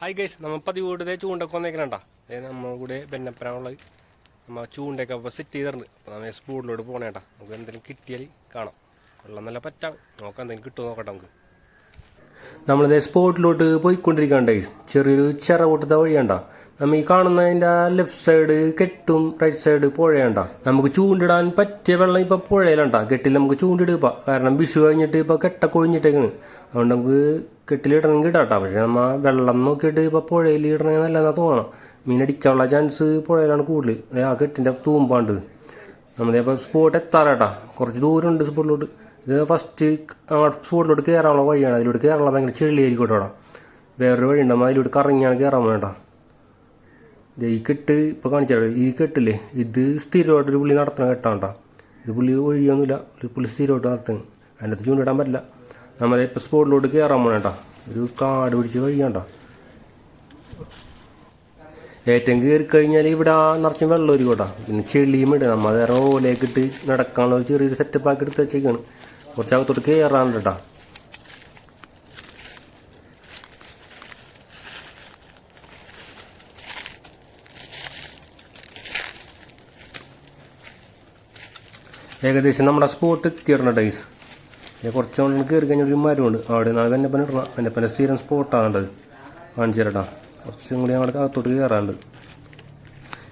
Hi guys നമ്മൾ കൂടുതൽ ചൂണ്ടൊക്കെ വന്നേക്കണണ്ട അതായത് നമ്മൾ കൂടെ ബെന്നപ്പനാണുള്ളത്. നമ്മൾ ചൂണ്ടയൊക്കെ അപ്പോൾ സെറ്റ് ചെയ്തിട്ടുണ്ട്. അപ്പോൾ നമ്മൾ സ്പൂഡിലോട്ട് പോകണേട്ടാ നമുക്ക് എന്തെങ്കിലും കിട്ടിയാൽ കാണാം. വെള്ളം നല്ല പറ്റാം. നോക്കാം എന്തെങ്കിലും കിട്ടുമോ നോക്കട്ടെ നമുക്ക്. നമ്മളിതേ സ്പോട്ടിലോട്ട് പോയിക്കൊണ്ടിരിക്കണ്ടേ ചെറിയൊരു ചിറ കൂട്ടത്തെ വഴിയണ്ട. നമ്മ ഈ കാണുന്നതിന്റെ ലെഫ്റ്റ് സൈഡ് കെട്ടും റൈറ്റ് സൈഡ് പുഴയണ്ട. നമുക്ക് ചൂണ്ടിടാൻ പറ്റിയ വെള്ളം ഇപ്പം പുഴയിലണ്ട. കെട്ടിൽ നമുക്ക് ചൂണ്ടിടുക കാരണം വിഷു കഴിഞ്ഞിട്ട് ഇപ്പം കെട്ട ഒഴിഞ്ഞിട്ടേക്കാണ് അതുകൊണ്ട് നമുക്ക് കെട്ടിലിടണമെങ്കിൽ ഇടാട്ടോ. പക്ഷേ നമ്മ വെള്ളം നോക്കിയിട്ട് ഇപ്പം പുഴയിൽ ഇടണമെങ്കിൽ നല്ലതെന്നാണ് തോന്നണം മീനടിക്കാനുള്ള ചാൻസ് പുഴയിലാണ് കൂടുതൽ. ആ കെട്ടിന്റെ തൂമ്പാണ്ട്. നമ്മളിപ്പോൾ സ്പോട്ട് എത്താറാട്ടാ. കുറച്ച് ദൂരമുണ്ട് സ്പോട്ടിലോട്ട് ഇത് ഫസ്റ്റ് സ്പോട്ടിലോട്ട് കയറാനുള്ള വഴിയാണ്. അതിലോട്ട് കയറാനുള്ള ഭയങ്കര ചെളിയായിരിക്കും കേട്ടോ വേറൊരു വഴി ഉണ്ടാകുമ്പോൾ അതിലോട്ട് കറങ്ങിയാണ് കയറാൻ വേണ്ട ഈ കെട്ട് ഇപ്പോൾ കാണിച്ചാൽ ഈ കെട്ടില്ലേ? ഇത് സ്ഥിരമായിട്ട് ഒരു പുള്ളി നടത്തണ കേട്ടോ. ഇത് പുള്ളി ഒഴിയൊന്നുമില്ല. ഒരു പുള്ളി സ്ഥിരമായിട്ട് നടത്തുന്നു. അതിന്റെ അകത്ത് ചൂണ്ടിടാൻ പറ്റില്ല. നമ്മളെ സ്പോട്ടിലോട്ട് കയറാൻ പോകണേട്ടാ ഒരു കാട് പിടിച്ച് വഴിയാണ്ടാ ഏറ്റവും കയറി കഴിഞ്ഞാൽ ഇവിടെ നിറച്ചും വെള്ളം ഒരു കൂട്ടാ. പിന്നെ ചെളിയും ഇടുക നമ്മൾ വേറെ ഓലയൊക്കെ ഇട്ട് നടക്കാനുള്ള ഒരു ചെറിയൊരു സെറ്റപ്പ് ആക്കി എടുത്ത് വെച്ചേക്കാണ്. കുറച്ച് അകത്തോട്ട് കയറാണ്ട് ഏകദേശം നമ്മുടെ സ്പോട്ട് എത്തിയിടണം ഡൈസ് കുറച്ചുകൊണ്ട് കയറി കഴിഞ്ഞാൽ ഒരു മരമുണ്ട്. അവിടെ നിന്ന് വെന്നപ്പന ഇടണം. വെന്നപ്പന സ്ഥിരം സ്പോട്ടാണുള്ളത് കാണിച്ചു തരട്ടാ കുറച്ചും കൂടി ഞങ്ങളുടെ അകത്തോട്ട് കയറാണ്ട്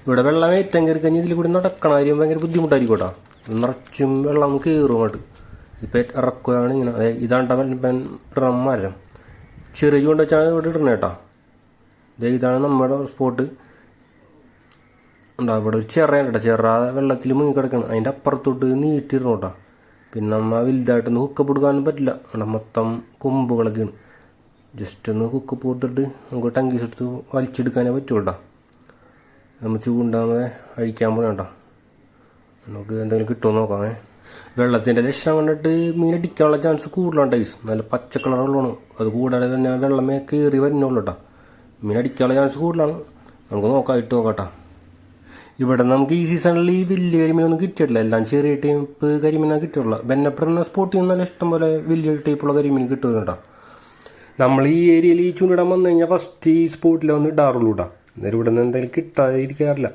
ഇവിടെ വെള്ളം ഏറ്റവും കയറി കഴിഞ്ഞാൽ ഇതിൽ കൂടി നടക്കണ കാര്യം ഭയങ്കര ബുദ്ധിമുട്ടായിരിക്കും കേട്ടോ. നിറച്ചും വെള്ളം കയറും അങ്ങോട്ട്. ഇപ്പം ഇറക്കുകയാണ് ഇങ്ങനെ. അതെ ഇതാണ്ട ഇടണം മരം ചെറിയ ചൂണ്ട വെച്ചാണ് ഇവിടെ ഇടണേ കേട്ടോ. ഇതാണ് നമ്മുടെ സ്പോട്ട്. ഉണ്ടാവും ഇവിടെ ഒരു ചെറിയ കേട്ടോ. ചെറ വെള്ളത്തിൽ മുങ്ങി കിടക്കണം. അതിന്റെ അപ്പുറത്തോട്ട് നീട്ടിയിടണം കേട്ടോ. പിന്നെ നമ്മൾ വലുതായിട്ടൊന്നും ഹുക്കപ്പെടുക്കാനും പറ്റില്ല. അവിടെ മൊത്തം കൊമ്പുകളൊക്കെയാണ്. ജസ്റ്റ് ഒന്ന് കുക്ക് പോട്ടിട്ട് നമുക്ക് ടങ്കീസ് എടുത്ത് വലിച്ചെടുക്കാനേ പറ്റുള്ളൂ നമ്മൾ ചൂണ്ടാമേ അഴിക്കാൻ പോകണ്ട നമുക്ക് എന്തെങ്കിലും കിട്ടുമോ നോക്കാമേ വെള്ളത്തിന്റെ ലക്ഷണം കണ്ടിട്ട് മീൻ അടിക്കാനുള്ള ചാൻസ് കൂടുതലാണ് ടൈസ് നല്ല പച്ച കളർ അത് കൂടാതെ തന്നെ വെള്ളമേ കയറി വരുന്നുള്ളൂ കേട്ടോ മീൻ അടിക്കാനുള്ള ചാൻസ് കൂടുതലാണ്. നമുക്ക് നോക്കാം ഇട്ട് നോക്കാം ഇവിടെ നമുക്ക് ഈ സീസണിൽ ഈ വലിയ കരിമീനൊന്നും കിട്ടിയിട്ടില്ല. എല്ലാം ചെറിയ ടൈപ്പ് കരിമീനാണ് കിട്ടിയുള്ളൂ ബെന്നപ്പെടുന്ന സ്പോട്ടിൽ നിന്ന് നല്ല ഇഷ്ടം പോലെ വലിയ ടൈപ്പുള്ള കരിമീൻ കിട്ടുന്നുണ്ടോ നമ്മൾ ഈ ഏരിയയിൽ ഈ ചൂണ്ടിടാൻ വന്നു കഴിഞ്ഞാൽ ഫസ്റ്റ് ഈ സ്പോട്ടിൽ വന്ന് ഇടാറുള്ളൂ ഇടാം അന്നേരം ഇവിടെ നിന്ന് എന്തെങ്കിലും കിട്ടാതിരിക്കാറില്ല.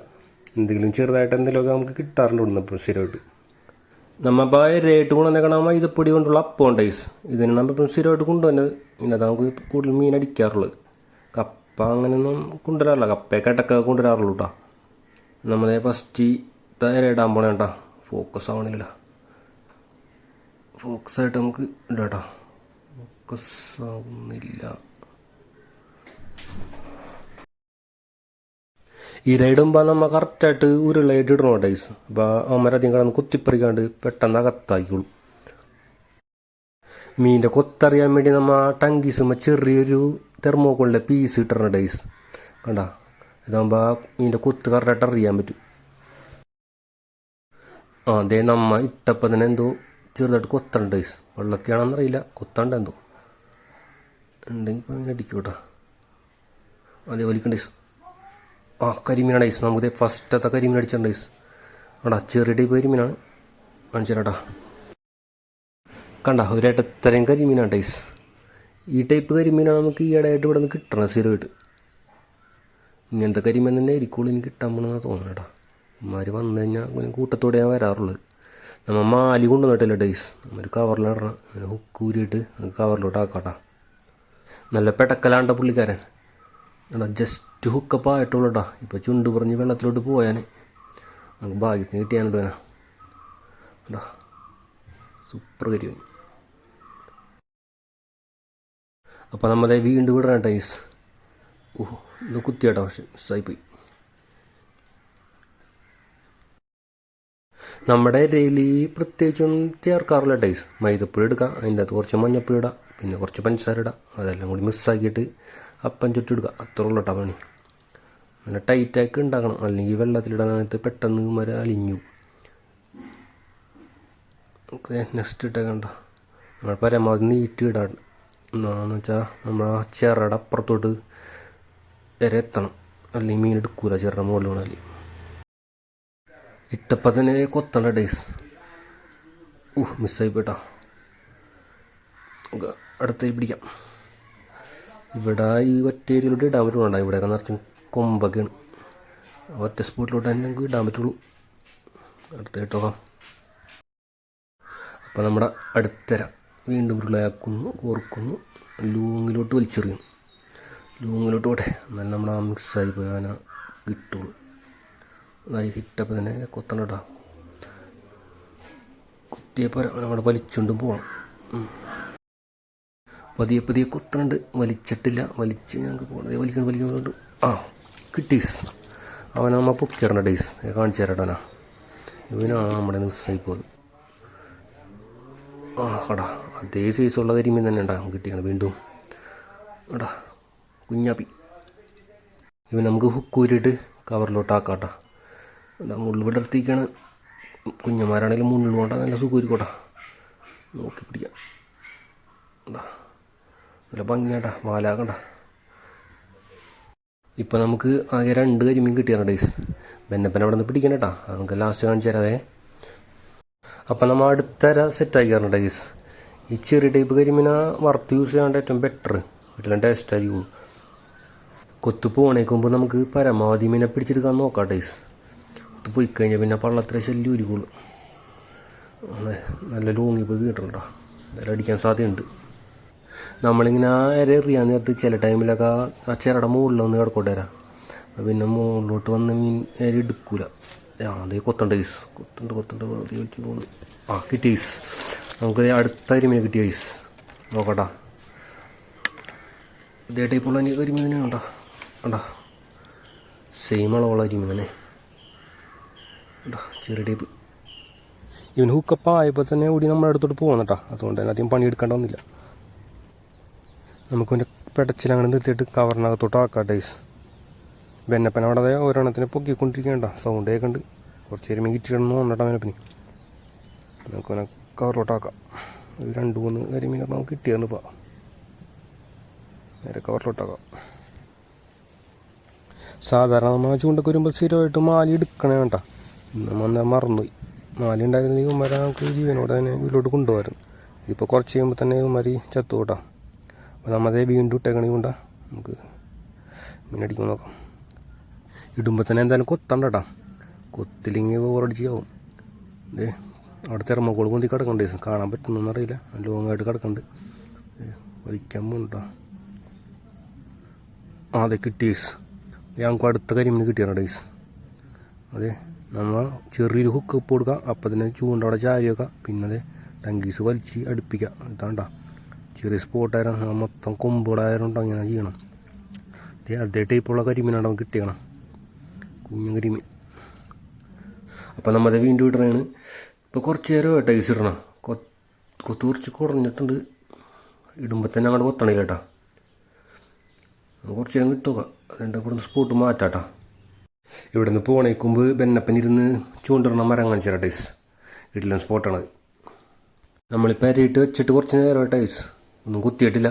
എന്തെങ്കിലും ചെറുതായിട്ട് എന്തെങ്കിലുമൊക്കെ നമുക്ക് കിട്ടാറുണ്ട് ഇവിടുന്ന് ഇപ്പോൾ സ്ഥിരമായിട്ട്. നമ്മപ്പോൾ റേറ്റ് കൊണ്ടുവന്നേക്കണ മൈദപ്പൊടി കൊണ്ടുള്ള അപ്പം ഇതിന് ഇതിന് ഇപ്പം സ്ഥിരമായിട്ട് കൊണ്ടുവന്നത് ഇതിനകത്ത് നമുക്ക് കൂടുതൽ മീൻ അടിക്കാറുള്ളത്. കപ്പ അങ്ങനെയൊന്നും കൊണ്ടുവരാറില്ല. കപ്പയൊക്കെ ഇടക്ക കൊണ്ടുവരാറുള്ളൂ കേട്ടോ നമ്മളെ ഫസ്റ്റ് ഇടാൻ പോണേ കേട്ടോ ഫോക്കസ് ആവണില്ല. ഫോക്കസ് ആയിട്ട് നമുക്ക് ഇടാട്ടോ ഫോക്കസ് ആവുന്നില്ല ഈ ഇരയിടുമ്പോൾ നമ്മൾ കറക്റ്റായിട്ട് ഉരുളായിട്ട് ഇടണം ഡൈസ് അപ്പോൾ അമ്മരധികം കിടന്ന് കുത്തിപ്പറിക്കാണ്ട് പെട്ടെന്ന് അകത്തായിക്കോളും മീനിന്റെ കൊത്തറിയാൻ വേണ്ടി നമ്മൾ ടങ്കീസുമ്പോൾ ചെറിയൊരു തെർമോക്കോളിന്റെ പീസ് ഇട്ടിടണം ഡൈസ് കണ്ട? ഇതാകുമ്പോൾ മീനിന്റെ കൊത്ത് കറക്റ്റായിട്ട് അറിയാൻ പറ്റും. ആ അതേ നമ്മ ഇട്ടപ്പോൾ തന്നെ എന്തോ ചെറുതായിട്ട് കൊത്തണ്ട ഡൈസ് വെള്ളത്തിയാണെന്നറിയില്ല കൊത്തണ്ട എന്തോ. ഉണ്ടെങ്കിൽ ഇപ്പോൾ അങ്ങനെ അടിക്കും കേട്ടോ. അതേ വലിക്കണ്ട ഡൈസ് ആ കരിമീനാണ് ഐസ്. നമുക്ക് ഫസ്റ്റത്തെ കരിമീൻ അടിച്ചിട്ടുണ്ട് ഐസ്. ആടാ ചെറിയ ടൈപ്പ് കരിമീനാണ്. കാണിച്ചാടാ കണ്ട ഒരിടത്തരം കരിമീനാണ് ഐസ്. ഈ ടൈപ്പ് കരിമീനാണ് നമുക്ക് ഈ ഇടയായിട്ട് ഇവിടെ നിന്ന് കിട്ടണം സ്ഥിരമായിട്ട്. ഇങ്ങനത്തെ കരിമീൻ തന്നെ ആയിരിക്കുള്ളൂ എനിക്ക് കിട്ടാൻ പോകണമെന്നാണ് തോന്നുന്നത് കേട്ടോ. ഇമാർ വന്നു കഴിഞ്ഞാൽ അങ്ങനെ ഞാൻ വരാറുള്ളത്. നമ്മൾ മാലി കൊണ്ടുവന്നിട്ടില്ല ഡൈസ് നമ്മൾ കവറിലിടണം അങ്ങനെ ഹുക്ക് ഊരിയിട്ട് കവറിലോട്ട് ആക്കാട്ടാ നല്ല പെടക്കലാണ്ട പുള്ളിക്കാരൻ. എടാ ജസ്റ്റ് ഹുക്കപ്പ് ആയിട്ടുള്ളൂ കേട്ടോ ഇപ്പോൾ ചുണ്ട് പറഞ്ഞ് വെള്ളത്തിലോട്ട് പോയാൽ നമുക്ക് ഭാഗ്യത്തിന് കിട്ടിയാണ്ട് വേന എടാ സൂപ്പർ കരിയും അപ്പോൾ നമ്മളെ വീണ്ടും വിടണം ടൈസ്. ഓഹ് ഇത് കുത്തിയാട്ടോ പക്ഷെ മിസ്സായിപ്പോയി നമ്മുടെ ഡെയിലി പ്രത്യേകിച്ചൊന്നും ചേർക്കാറില്ല ടൈസ് മൈദപ്പൊടി എടുക്കാം അതിന്റെ അകത്ത് കുറച്ച് മഞ്ഞപ്പൊടി ഇടുക പിന്നെ കുറച്ച് പഞ്ചസാര ഇടുക അതെല്ലാം കൂടി മിസ്സാക്കിയിട്ട് അപ്പം ഇടുക. അത്ര ഉള്ളൂ കേട്ടോ പണി. നല്ല ടൈറ്റാക്കി ഉണ്ടാക്കണം. അല്ലെങ്കിൽ വെള്ളത്തിലിടാനകത്ത് പെട്ടെന്ന് മര അലിഞ്ഞു നെക്സ്റ്റ് ഇട്ടേക്കണ്ട നമ്മൾ പരമാവധി നീട്ടി ഇടാൻ എന്നാന്ന് വെച്ചാൽ നമ്മൾ ആ ചിറയുടെ അപ്പുറത്തോട്ട് വരെ എത്തണം. അല്ലെങ്കിൽ മീൻ എടുക്കൂല ചിറയുടെ മുകളിൽ വീണാൽ ഇട്ടപ്പം തന്നെ കൊത്തണ്ട ഡേയ്സ് ഊഹ് മിസ്സായി പോയിട്ടാ. അടുത്തേക്ക് പിടിക്കാം. ഇവിടെ ഈ ഒറ്റ ഏരിയയിലോട്ട് ഇടാൻ പറ്റുള്ളൂ ഇവിടെയൊക്കെ നിറച്ചും കൊമ്പൊക്കെയാണ്. ഒറ്റ സ്പോട്ടിലോട്ട് തന്നെ നമുക്ക് ഇടാൻ പറ്റുള്ളൂ. അടുത്ത അപ്പോൾ നമ്മുടെ അടുത്തര വീണ്ടും ഉരുളയാക്കുന്നു കോർക്കുന്നു ലൂങ്ങിലോട്ട് വലിച്ചെറിയും ലൂങ്ങിലോട്ട് പോട്ടെ. എന്നാലും നമ്മുടെ ആ മിക്സായി പോയാൽ കിട്ടുള്ളൂ. അതായി ഹിറ്റപ്പോൾ തന്നെ കുത്തണം കേട്ടോ. കുത്തിയപ്പോൾ നമ്മുടെ വലിച്ചുകൊണ്ടും പോകണം. പതിയെ പതിയെ കുത്തണുണ്ട്. വലിച്ചിട്ടില്ല. വലിച്ച് ഞങ്ങൾക്ക് പോകണം. വലിക്കണം വലിക്കുന്നുണ്ട് ആ കിട്ടീസ് അവനെ നമ്മൾ പൊക്കിയിടണ്ട ഡേയ്സ്. കാണിച്ചു തരട്ടവനാ ഇവനാണ് നമ്മുടെ മിസ്സായി പോകുന്നത് ആ കടാ. അതേ സൈസുള്ള കരിമീൻ തന്നെ ഉണ്ടാകും കിട്ടിയാണ് വീണ്ടും. എടാ കുഞ്ഞാപ്പി. ഇവ നമുക്ക് ഹുക്കൂരിട്ട് കവറിലോട്ട് ആക്കാട്ടാ എന്താ മുള്ളു വിടർത്തിക്കാണ് കുഞ്ഞന്മാരാണെങ്കിലും മുള്ളു കൊണ്ടാ നല്ല സുഖമായിരിക്കോട്ടാ നോക്കി പിടിക്കാം. എന്താ നല്ല ഭംഗിയാട്ടാ വാലാകണ്ട. ഇപ്പം നമുക്ക് ആകെ രണ്ട് കരിമീൻ കിട്ടിയാണ് ഡേയ്സ് ബെന്നപ്പൻ അവിടെ നിന്ന് പിടിക്കണം കേട്ടാ നമുക്ക് ലാസ്റ്റ് കാണിച്ചു തരാവേ. അപ്പം നമ്മൾ അടുത്തര സെറ്റാക്കിയാണ് ഡേയ്സ് ഈ ചെറിയ ടൈപ്പ് കരിമീന വറുത്ത് യൂസ് ചെയ്യാണ്ട് ഏറ്റവും ബെറ്റർ വീട്ടിലും ടേസ്റ്റ് ആയിരിക്കും. കൊത്തു പോകണേക്കുമ്പോൾ നമുക്ക് പരമാവധി മീനെ പിടിച്ചെടുക്കാൻ നോക്കാം ഡേയ്സ് കൊത്തു പോയി കഴിഞ്ഞാൽ പിന്നെ പള്ളത്ര ശല്യം ഒരുക്കുള്ളൂ നല്ല ലോങ്ങി പോയി വീട്ടുണ്ടോ എന്തായാലും അടിക്കാൻ സാധ്യതയുണ്ട്. നമ്മളിങ്ങനെ ആ ഇര എറിയാൻ നേരത്ത് ചില ടൈമിലൊക്കെ ആ ചിരയുടെ മുകളിലൊന്ന് കിടക്കോട്ടെ വരാം പിന്നെ മുകളിലോട്ട് വന്ന് മീൻ ഇര എടുക്കൂല. അതേ കൊത്തണ്ട ഐസ്. കൊത്തണ്ട് കൊത്തണ്ട് പോണ് ആ കിട്ടിയ ഐസ്. നമുക്ക് അടുത്ത അരിമീനെ കിട്ടിയ ഐസ്. നോക്കട്ടാ. ഇതേ ടൈപ്പുള്ള അരിമീനെ ഉണ്ടോ ഉണ്ടോ സെയിം അളവുള്ള ഉണ്ടോ ചെറിയ ടൈപ്പ്. ഇവൻ ഹുക്കപ്പ് ആയപ്പോൾ തന്നെ ഓടി നമ്മുടെ അടുത്തോട്ട് പോകണം കേട്ടോ അതുകൊണ്ട് തന്നെ അധികം പണിയെടുക്കേണ്ട വന്നില്ല നമുക്ക് പെടച്ചിൽ അങ്ങനെ നിർത്തിയിട്ട് കവറിനകത്തോട്ട് ആക്കാം ടൈസ് വെന്നപ്പൻ അവിടെ ഒരെണ്ണത്തിനെ പൊക്കിക്കൊണ്ടിരിക്കേണ്ട സൗണ്ട് കേൾക്കുന്നുണ്ട് കുറച്ച് നേരം കിട്ടിയിടണമെന്ന് തോന്നട്ടെ ബെന്നപ്പന്. നമുക്ക് പിന്നെ കവറിലോട്ടാക്കാം ഒരു രണ്ട് മൂന്ന് കരിമീനൊക്കെ നമുക്ക് കിട്ടിയെന്ന് പോവാം നേരെ കവറിലോട്ടാക്കാം സാധാരണ നമ്മൾ ചൂണ്ടൊക്കെ വരുമ്പോൾ സ്ഥിരമായിട്ട് മാലി എടുക്കണേ കേട്ടോ ഇന്ന് വന്ന മറന്നുപോയി. മാലി ഉണ്ടായിരുന്നെങ്കിൽ ഉമ്മര നമുക്ക് ജീവനോടെ തന്നെ വീട്ടിലോട്ട് കൊണ്ടുപോകായിരുന്നു ഇപ്പോൾ കുറച്ച് കഴിയുമ്പോൾ തന്നെ ഉമ്മരി ചത്തു കൂട്ടാം അപ്പോൾ നമ്മളതേ വീണ്ടും ഇട്ടേക്കണി കൊണ്ടാ. നമുക്ക് മീനടിക്കാൻ നോക്കാം. ഇടുമ്പോൾ തന്നെ എന്തായാലും കൊത്തണ്ട കേട്ടോ കൊത്തില്ലെങ്കിൽ ഓറടിച്ചാവും ഏ അവിടെ തെർമോക്കോൾ പൊന്തി കിടക്കണ്ടേ. കാണാൻ പറ്റുന്നൊന്നും അറിയില്ല. ലോങ് ആയിട്ട് കിടക്കണ്ട്. വലിക്കാൻ പോകണ്ടോ അതെ കിട്ടീസ് ഞങ്ങൾക്ക് അടുത്ത കരിമീൻ കിട്ടിയാണ് ഡേയ്സ് അതെ നമ്മൾ ചെറിയൊരു ഹുക്ക് ഇപ്പ് കൊടുക്കുക അപ്പം തന്നെ ചൂണ്ട ചാരി വെക്കുക പിന്നെ അത് ടങ്കീസ് വലിച്ച് അടുപ്പിക്കുക ഇതാണ്ട ചെറിയ സ്പോട്ടായിരുന്നു മൊത്തം കൊമ്പുകളായതുകൊണ്ട് അങ്ങനെ ചെയ്യണം. അതേ ടൈപ്പുള്ള കരിമീനാണ് നമുക്ക് കിട്ടിയണം കുഞ്ഞു കരിമീൻ. അപ്പം നമ്മൾ വീണ്ടും ഇടണതാണ് ഇപ്പോൾ കുറച്ച് നേരം ടൈസ് ഇടണം. കൊത്ത് കുറച്ച് കുറഞ്ഞിട്ടുണ്ട്. ഇടുമ്പോൾ തന്നെ അങ്ങോട്ട് കൊത്തണില്ല കേട്ടോ കുറച്ച് നേരം കിട്ടുക അതുകൊണ്ട് ഇവിടുന്ന് സ്പോട്ട് മാറ്റാട്ടാ ഇവിടുന്ന് പോണേക്കുമ്പ് ബെന്നപ്പൻ ഇരുന്ന് ചൂണ്ടിടണ മരം കാണിച്ചാൽ ടൈസ്. വീട്ടിലും സ്പോട്ടാണത് നമ്മളിപ്പോൾ അരയിട്ട് വെച്ചിട്ട് കുറച്ച് നേരം ടൈസ്. ഒന്നും കുത്തിയിട്ടില്ല.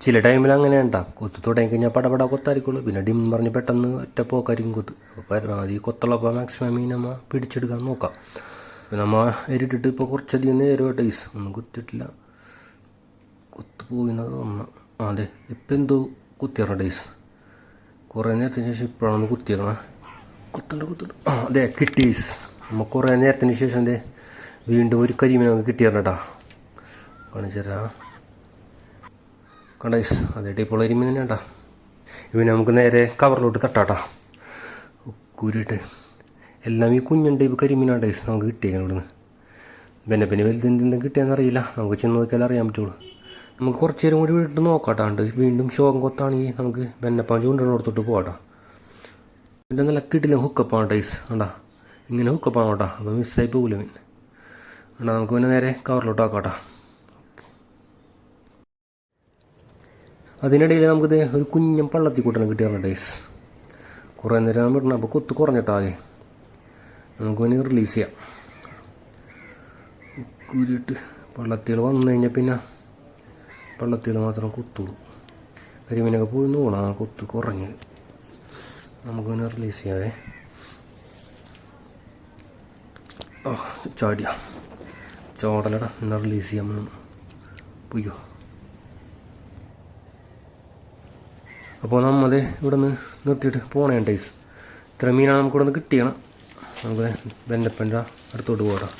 ചില ടൈമിൽ അങ്ങനെ ഉണ്ടാ കൊത്തു തുടങ്ങി കഴിഞ്ഞാൽ പടപട കൊത്തായിരിക്കുള്ളൂ. പിന്നെ ഡിം പറഞ്ഞ് പെട്ടെന്ന് ഒറ്റ പോക്കായിരിക്കും കൊത്ത്. അപ്പോൾ പരമാവധി കൊത്തുള്ളപ്പോൾ മാക്സിമം മീൻ നമ്മൾ പിടിച്ചെടുക്കാൻ നോക്കാം. അപ്പോൾ നമ്മൾ എരിട്ടിട്ട് ഇപ്പോൾ കുറച്ചധികം നേരം ടൈസ്. ഒന്നും കുത്തിയിട്ടില്ല. കൊത്തു പോയിന്നത് തോന്നുന്നു. ആ അതെ. ഇപ്പം എന്തോ കുത്തിയറ ഡേയ്സ് കുറേ നേരത്തിന് ശേഷം ഇപ്പോഴാണ് കുത്തിയേക്കണം. കുത്തണ്ട കുത്തണ്ട. അതെ കിട്ടീസ്. നമ്മൾ കുറേ നേരത്തിന് ശേഷം അതെ വീണ്ടും ഒരു കരിമീൻ നമുക്ക് കിട്ടിയിരുന്നേട്ടാ കാണിച്ചരാ കണ്ടൈസ് അതേട്ട് ടൈപ്പുള്ള കരിമീൻ തന്നെ കേട്ടാ ഇവന് നമുക്ക് നേരെ കവറിലോട്ട് തട്ടാട്ടാ. ഉക്കൂരിട്ട്. എല്ലാം ഈ കുഞ്ഞുണ്ട് ടൈപ്പ് കരിമീനാണ് ഡൈസ് നമുക്ക് കിട്ടിയേക്കണം ഇവിടുന്ന്. പിന്നെ പിന്നെ വലുതെന്തെങ്കിലും കിട്ടിയെന്നറിയില്ല നമുക്ക് ചെന്ന് നോക്കിയാൽ അറിയാൻ പറ്റുള്ളൂ. നമുക്ക് കുറച്ച് നേരം കൂടി വിട്ട് നോക്കാട്ടാണ്ട് വീണ്ടും ശോകം കൊത്താണെങ്കിൽ നമുക്ക് ബെന്നപ്പാൻ കൊടുത്തിട്ട് പോകട്ടോ പിന്നെ നല്ല കിട്ടില്ല ഹുക്കപ്പാണ് ടൈസ്. കണ്ടാ? ഇങ്ങനെ ഹുക്കപ്പാണ് കേട്ടോ. അപ്പോൾ മിസ്സായി പോകില്ല മീൻ കണ്ടാ നമുക്ക് പിന്നെ നേരെ കവറിലോട്ട് ആക്കാട്ടോ. അതിനിടയിൽ നമുക്കിത് ഒരു കുഞ്ഞൻ പള്ളത്തി കൂട്ടണം കിട്ടിയാണ് ടൈസ്. കുറേ നേരം വിടണം. അപ്പോൾ കൊത്ത് കുറഞ്ഞിട്ടാകെ നമുക്ക് പിന്നെ റിലീസ് ചെയ്യാം. കുരിട്ട് പള്ളത്തികൾ വന്നു കഴിഞ്ഞാൽ പിന്നെ പള്ളത്തികൾ മാത്രം കുത്തുള്ളൂ കരിമീനൊക്കെ പോയി ആ കൊത്ത് കുറഞ്ഞ്. നമുക്ക് പിന്നെ റിലീസ് ചെയ്യാവേ ഓ ചാടിയ. ചോടലടാ. എന്നാൽ റിലീസ് ചെയ്യാൻ പോയോ അപ്പോൾ നമ്മൾ ഇവിടെ നിന്ന് നിർത്തിയിട്ട് പോകണേ ടൈസ് ഇത്ര മീനാണ് നമുക്ക് ഇവിടെ നിന്ന് കിട്ടിയണം നമുക്ക് ബെന്നപ്പന്റെ അടുത്തോട്ട് പോകണം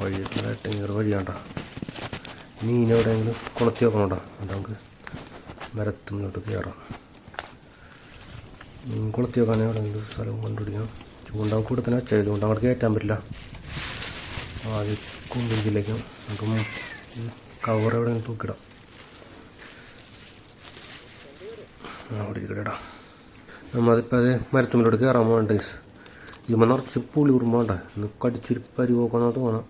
വഴി വഴിയാണ്ടാ വഴിയാണ്ട. മീൻ എവിടെയെങ്കിലും കുളത്തി കേട്ടോ. അത് നമുക്ക് മരത്തുമ്പോട്ട് കയറാം. മീൻ കുളത്തി വെക്കാൻ എവിടെയെങ്കിലും സ്ഥലം കണ്ടുപിടിക്കണം. ചൂണ്ട കൂടെ തന്നെ വെച്ചാൽ ചൂണ്ട അങ്ങോട്ട് കയറ്റാൻ പറ്റില്ല. ആദ്യം കുമ്പിഞ്ചിലേക്കും നമുക്ക് കവർ എവിടെയെങ്കിലും തൂക്കിടാം അവിടെ ഇരിക്കട്ടെടാ നമ്മളിപ്പോൾ അത് മരത്തുമ്പിലോട്ട് കയറാൻ പോകണ്ട ഇമ്മ നിറച്ച് പുളി ഉറുമ്പോണ്ട ഇന്ന് കടിച്ചൊരു പരിവോക്കെന്നാ തോന്നാം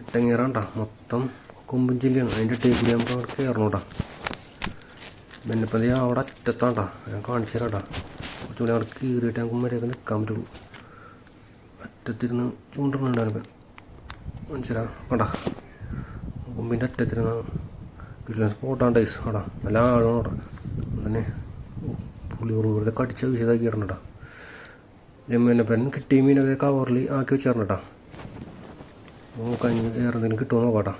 എട്ടങ്ങേറാണ്ട. മൊത്തം കൊമ്പും ചില്ലിയാണ്. അതിന്റെ ടേക്കിൽ നമുക്ക് അവിടെ കയറണോട്ടാ പിന്നെ അവിടെ അറ്റത്താണ്ടാ. ഞാൻ കാണിച്ചു തരാട്ടാ കുറച്ചുകൂടി അവിടെ കീറിയിട്ട് ഞങ്ങൾക്ക് മര്യാദ നിൽക്കാൻ പറ്റുള്ളൂ. അറ്റത്തിരുന്ന് ചൂണ്ടിട്ടുണ്ടായിരുന്നു മനസ്സിലാ കണ്ടാ? കൊമ്പിന്റെ അറ്റത്തിരുന്ന് കിട്ടുന്ന സ്പോട്ടാണ് ഐസ് അവിടെ നല്ല ആഴമാണ് അവിടെ. പിന്നെ പുളി വെറുതെ കടിച്ച വിശദാക്കി ഇടണട്ടാ പിന്നെ പെൻ കിട്ടിയ മീനൊക്കെ കവറിൽ ആക്കി വെച്ചിടണട്ടാ കഞ്ഞി വേറെ എന്തെങ്കിലും കിട്ടുമോ നോക്കാം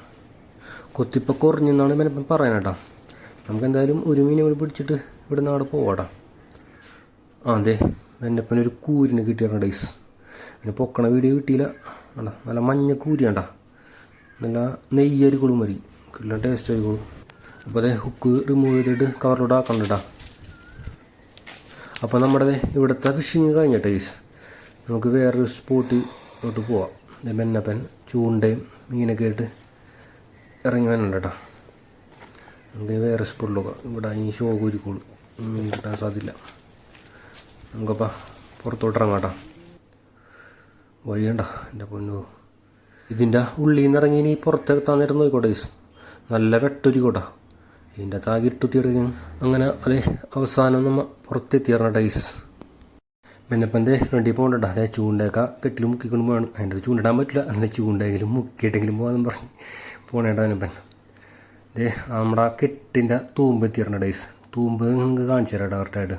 കൊത്തിപ്പം കുറഞ്ഞെന്നാണ് ഇപ്പം പറയാനേട്ടാ നമുക്ക് എന്തായാലും ഒരു മീനെ കൂടി പിടിച്ചിട്ട് ഇവിടെ നിന്ന് അവിടെ പോവാട്ടാ ആ അതെ എന്നെപ്പനൊരു കൂരിന് കിട്ടിയാണ് ഡൈസ് പിന്നെ പൊക്കണ വീഡിയോ കിട്ടിയില്ല. അല്ല നല്ല മഞ്ഞ കൂരിയാണ്ടാ നല്ല നെയ്യരിക്കുളും മതി നല്ല ടേസ്റ്റ് ആയിക്കോളും. അപ്പോൾ അതെ ഹുക്ക് റിമൂവ് ചെയ്തിട്ട് കവറിലോട്ട് ആക്കണ്ടട്ടാ അപ്പോൾ നമ്മുടെ ഇവിടുത്തെ ഫിഷിങ് കഴിഞ്ഞ ടൈസ് നമുക്ക് വേറൊരു സ്പോട്ടിലോട്ട് പോവാം. ബെന്നപ്പൻ ചൂണ്ടയും മീനൊക്കെ ആയിട്ട് ഇറങ്ങി വരണ്ട കേട്ടോ. നമുക്ക് വേറെ സ്പോട്ടിലൊക്കെ ഇവിടെ ഇനി ഷോ കൂരിക്കോളൂ മീൻ കിട്ടാൻ സാധ്യല്ല. നമുക്കപ്പോൾ പുറത്തോട്ട് ഇറങ്ങാം കേട്ടോ. വഴിയണ്ട എന്റെ പൊന്നു. ഇതിന്റെ ഉള്ളിൽ നിന്ന് ഇറങ്ങി ഇനി പുറത്തേക്ക് നേരം നോക്കിക്കോട്ടെ ഈസ് നല്ല വെട്ടൊരിക്കോട്ടാ. ഇതിന്റെ താകിട്ടുത്തി എടുക്കുന്നു അങ്ങനെ അതെ അവസാനം നമ്മൾ പുറത്തെത്തിയറ ഇപ്പം മെന്നപ്പന്റെ ഫ്രണ്ടിൽ പോകണ്ട അതെ ചൂണ്ടയൊക്കെ കെട്ടിൽ മുക്കിക്കൊണ്ട് പോകണം അതിന്റെ ചൂണ്ടിടാൻ പറ്റില്ല. അതിന്റെ ചൂണ്ടെങ്കിലും മുക്കിയിട്ടെങ്കിലും പോകാമെന്ന് പറഞ്ഞ് പോണേട്ടാ മെന്നപ്പൻ. ദേ നമ്മുടെ കെട്ടിന്റെ തൂമ്പ് എത്തിയിട്ടുണ്ട് ഡേയ്സ് തൂമ്പ് നിങ്ങൾക്ക് കാണിച്ചു തരാം കറക്റ്റായിട്ട്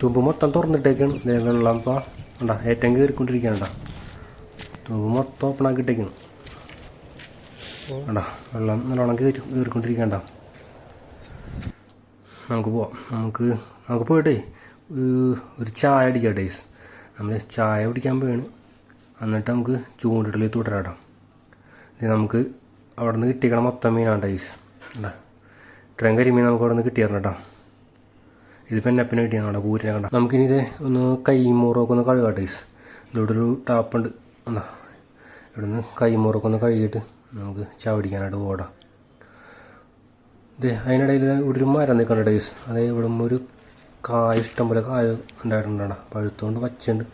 തൂമ്പ് മൊത്തം തുറന്നിട്ടേക്കാണ്. ദേ വെള്ളം ഇപ്പോൾ ഉണ്ടാ ഏറ്റവും കയറിക്കൊണ്ടിരിക്കുകയാണ് തൂമ്പ് മൊത്തം ഓപ്പൺ ആക്കിയിട്ടേക്കണം ഉണ്ടാ വെള്ളം നല്ലോണം കയറി കയറിക്കൊണ്ടിരിക്കണ്ട നമുക്ക് പോവാം. നമുക്ക് നമുക്ക് പോയിട്ടേ ഒരു- ഒരു ചായ അടിക്കാം ഡേയ്സ് നമ്മൾ ചായ കുടിക്കാൻ പോവാണ്. എന്നിട്ട് നമുക്ക് ചൂണ്ടിടൽ തുടരാടാം. ഇത് നമുക്ക് അവിടെ നിന്ന് കിട്ടിക്കണ മൊത്തം മീനാണ് ഡേയ്സ് അല്ല ഇത്രയും കരിമീൻ നമുക്ക് അവിടെ നിന്ന് കിട്ടിയായിരുന്നു കേട്ടോ ഇതിപ്പോൾ എന്നെപ്പിനെ കിട്ടിയാണ് അവിടെ പൂരിനെ കണ്ട? നമുക്കിനി ഇത് ഒന്ന് കൈമൂറൊക്കെ ഒന്ന് കഴുകാം ഡേയ്സ് ഇവിടെ ഒരു ടാപ്പുണ്ട്. എന്താ ഇവിടെ നിന്ന് കൈമൂറൊക്കെ ഒന്ന് കഴുകിയിട്ട് നമുക്ക് ചാവടിക്കാനായിട്ട് പോടാം ഇത് അതിനിടയിൽ ഇവിടെ ഒരു മരം നിൽക്കണ്ട ഡേയ്സ് അതായത് ഇവിടെ ഒരു കായ ഇഷ്ടം പോലെ കായ ഉണ്ടായിട്ടുണ്ടാ പഴുത്തുകൊണ്ട് പച്ചയുണ്ട്.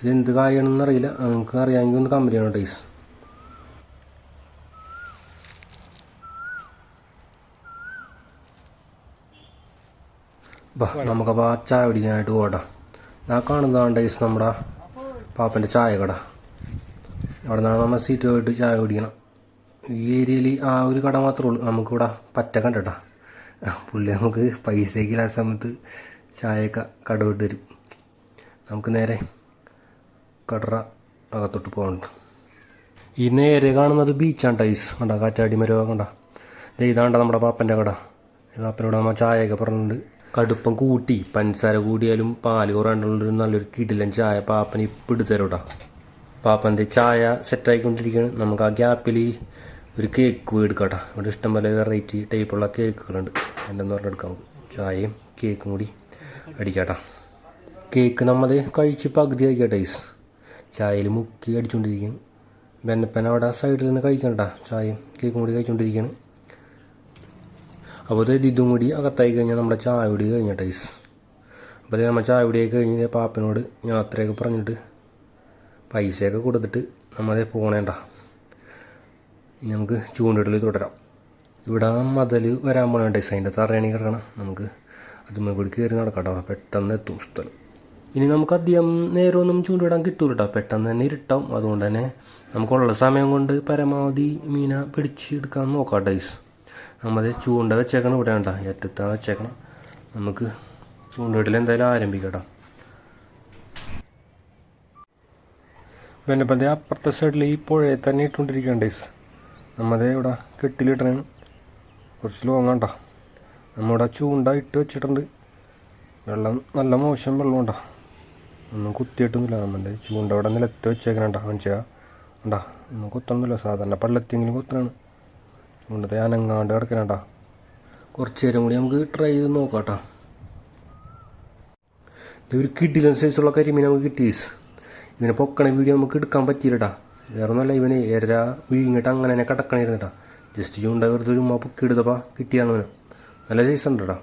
ഇത് എന്ത് കായാണെന്ന് അറിയില്ല. നിങ്ങൾക്ക് അറിയാമെങ്കിൽ ഒന്ന് കമ്പനി ചെയ്യണം ഡേയ്സ് ബാ നമുക്കപ്പോൾ ആ ചായ പിടിക്കാനായിട്ട് പോകട്ടാം ഞാൻ കാണുന്നതാണ് ടൈസ് നമ്മുടെ പാപ്പന്റെ ചായ കട അവിടെ നിന്നാണ് നമ്മൾ സീറ്റ് പോയിട്ട് ചായ കുടിക്കണം. ഈ ഏരിയയിൽ ആ ഒരു കട മാത്രമേ ഉള്ളൂ. നമുക്കിവിടെ പറ്റ കണ്ടട്ടാ. പുള്ളി നമുക്ക് പൈസയ്ക്ക് ആ സമയത്ത് ചായയൊക്കെ കടവിട്ട് തരും നമുക്ക് നേരെ കടറ അകത്തോട്ട് പോകണ്ട. ഈ നേരെ കാണുന്നത് ബീച്ചാണ് ടൈസ് കണ്ട? കാറ്റാടി മരമൊക്കെ കണ്ട? ദേ ഇതാണ്ട നമ്മുടെ പാപ്പന്റെ കട. പാപ്പനോട് നമ്മൾ ചായയൊക്കെ പറഞ്ഞിട്ടുണ്ട്. കടുപ്പം കൂട്ടി. പഞ്ചസാര കൂടിയാലും പാൽ കുറയാണ്ടുള്ളൊരു നല്ലൊരു കിടിലൻ ചായ പാപ്പൻ ഇപ്പം എടുത്തരോട്ടാ പാപ്പന്റെ ചായ സെറ്റായിക്കൊണ്ടിരിക്കുകയാണ് നമുക്ക് ആ ഗ്യാപ്പിൽ ഒരു കേക്ക് എടുക്കാട്ടോ ഇവിടെ ഇഷ്ടംപോലെ വെറൈറ്റി ടൈപ്പുള്ള കേക്കുകളുണ്ട് എന്റെ എന്ന് പറഞ്ഞെടുക്കാം ചായയും കേക്കും കൂടി. അടിക്കാട്ടാ. കേക്ക് നമ്മൾ കഴിച്ച് പകുതി കഴിക്കട്ടെ ഈസ് ചായയിൽ മുക്കി അടിച്ചുകൊണ്ടിരിക്കും ബെന്നപ്പൻ അവിടെ സൈഡിൽ നിന്ന് കഴിക്കണ്ട ചായയും കേക്കും കൂടി കഴിച്ചുകൊണ്ടിരിക്കുകയാണ് അപ്പോൾ ഇത് ഇതും കൂടി അകത്തായി കഴിഞ്ഞാൽ നമ്മുടെ ചായ കൂടി കഴിഞ്ഞ ടൈസ് അപ്പോൾ നമ്മൾ ചായ കൂടിയൊക്കെ കഴിഞ്ഞ് പാപ്പനോട് യാത്രയൊക്കെ പറഞ്ഞിട്ട് പൈസയൊക്കെ കൊടുത്തിട്ട് നമ്മളെ പോകണേണ്ട ഇനി നമുക്ക് ചൂണ്ടിടൽ തുടരാം. ഇവിടെ മതൽ വരാൻ പോകണേണ്ട ടൈസ് അതിന്റെ തറയണി കിടക്കണം. നമുക്ക് അതുമ്മ കൂടി കയറി നടക്കട്ടോ പെട്ടെന്ന് എത്തും സ്ഥലം. ഇനി നമുക്ക് അധികം നേരമൊന്നും ചൂണ്ടിടാൻ കിട്ടൂല കേട്ടോ. പെട്ടെന്ന് തന്നെ ഇരുട്ടാവും. അതുകൊണ്ട് തന്നെ നമുക്കുള്ള സമയം കൊണ്ട് പരമാവധി മീന പിടിച്ചെടുക്കാൻ നോക്കാം ടൈസ് നമ്മൾ ചൂണ്ട വെച്ചേക്കണം ഇവിടെ വേണ്ട ഏറ്റത്താ വെച്ചേക്കണം. നമുക്ക് ചൂണ്ടിടൽ എന്തായാലും ആരംഭിക്കട്ടോ കേട്ടോ. പിന്നെ അപ്പുറത്തെ സൈഡിൽ ഈ പുഴയെ തന്നെ ഇട്ടുകൊണ്ടിരിക്കുകയാണ് ഡൈസ് നമ്മുടെ ഇവിടെ കെട്ടിലിട്ടണ കുറച്ച് ലോങ്ങാണ്ട നമ്മുടെ ചൂണ്ട ഇട്ട് വെച്ചിട്ടുണ്ട്. വെള്ളം നല്ല മോശം വെള്ളം ഉണ്ടാ? ഒന്നും കുത്തിയിട്ടൊന്നുമില്ല. നമ്മുടെ ചൂണ്ട അവിടെ നിലത്ത് വെച്ചേക്കണണ്ട മനുഷ്യ ഉണ്ടാ? ഒന്നും കുത്തണമെന്നില്ല സാധാരണ പള്ളത്തിങ്ങനെ കുത്തണാണ് ചൂണ്ടത്തെ അനങ്ങാണ്ട് കിടക്കണണ്ട കുറച്ച് നേരം കൂടി നമുക്ക് ട്രൈ ചെയ്ത് നോക്കാട്ടാ. ഇത് ഒരു കിഡിലൻ സൈസുള്ള കരിമീൻ നമുക്ക് കിട്ടി ഇതിനെ പൊക്കണ വീഡിയോ നമുക്ക് എടുക്കാൻ പറ്റിയില്ലട്ടാ വേറെ ഒന്നല്ല ഇവന് എര വീങ്ങിട്ട് അങ്ങനെ തന്നെ കിടക്കണിരുന്നിട്ടാ ജസ്റ്റ് ചൂണ്ട വെറുതെ ഒരു ഉമ്മ പൊക്കി എടുത്തപ്പാ കിട്ടിയാണ് അവന്. നല്ല സൈസ് ഉണ്ട് കേട്ടാ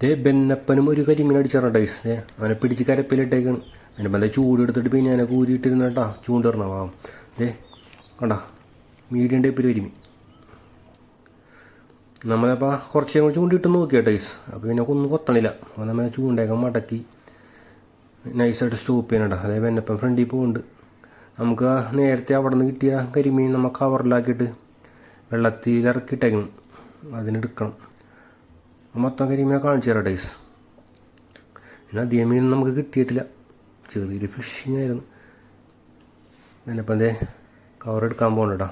ദേ ബെന്നപ്പനും ഒരു കരിമീൻ അടിച്ചിട്ടുണ്ട് ഐസ് ഏ അവനെ പിടിച്ച് കരപ്പിലിട്ടേക്കാണ്. അതിന്റെ മല ചൂട് എടുത്തിട്ട് പിന്നെ അവനെ കൂരിയിട്ടിരുന്ന കേട്ടാ ചൂണ്ടിറണ പാവം. ദേ കണ്ട മീഡിയം ടൈപ്പിൽ കരിമീൻ. നമ്മളപ്പോൾ കുറച്ച് കൂടി ചൂണ്ടിട്ട് നോക്കിയാ ടൈസ് അപ്പോൾ പിന്നെ ഒന്നും കൊത്തണില്ല. അപ്പോൾ നമ്മൾ ചൂണ്ടയൊക്കെ മടക്കി നൈസായിട്ട് സ്റ്റോപ്പ് ചെയ്യണണ്ട അതേ ബെന്നപ്പൻ ഫ്രണ്ടിൽ പോകുന്നുണ്ട് നമുക്ക് നേരത്തെ അവിടെ നിന്ന് കിട്ടിയ കരിമീൻ നമ്മൾ കവറിലാക്കിയിട്ട് വെള്ളത്തിൽ ഇറക്കിയിട്ടേക്കണം. അതിനെടുക്കണം. മൊത്തം കരിമീനെ കാണിച്ചു തരാം ഡൈസ് പിന്നെ അധികം മീൻ നമുക്ക് കിട്ടിയിട്ടില്ല. ചെറിയൊരു ഫിഷിങ് ആയിരുന്നു. പിന്നിപ്പം എന്തേ കവർ എടുക്കാൻ പോകണട്ടാ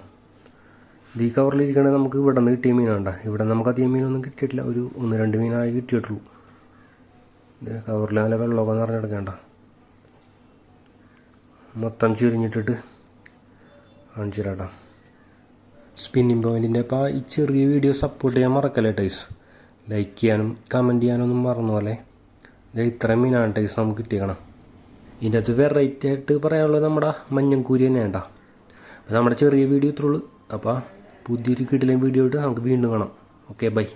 ഇത് ഈ കവറിലിരിക്കണേ നമുക്ക് ഇവിടെ നിന്ന് കിട്ടിയ മീനാണ്ട ഇവിടെ നമുക്ക് അധികം മീനൊന്നും കിട്ടിയിട്ടില്ല. ഒരു ഒന്ന് രണ്ട് മീനായി കിട്ടിയിട്ടുള്ളൂ. കവറിൽ നല്ല വെള്ളമൊക്കെ നിറഞ്ഞെടുക്കണ്ട മൊത്തം ചുരിഞ്ഞിട്ടിട്ട് കാണിച്ചു തരാട്ടാ സ്പിന്നിങ് പോയിന്റിന്റെ അപ്പോൾ ഈ ചെറിയ വീഡിയോ സപ്പോർട്ട് ചെയ്യാൻ മറക്കല്ലേ ടൈസ്? ലൈക്ക് ചെയ്യാനും കമന്റ് ചെയ്യാനൊന്നും മറന്നു പോലെ ഇത് ഇത്രയും മീനാണ് ടൈസ് നമുക്ക് കിട്ടിയേക്കണം. ഇതിന്റെ അകത്ത് വെറൈറ്റി ആയിട്ട് പറയാനുള്ളത് നമ്മുടെ മഞ്ഞൻകൂരി തന്നെ വേണ്ട അപ്പോൾ നമ്മുടെ ചെറിയ വീഡിയോ ഇത്രയുള്ളൂ അപ്പോൾ പുതിയൊരു കിടിലൻ വീഡിയോ ആയിട്ട് നമുക്ക് വീണ്ടും കാണാം. Okay bye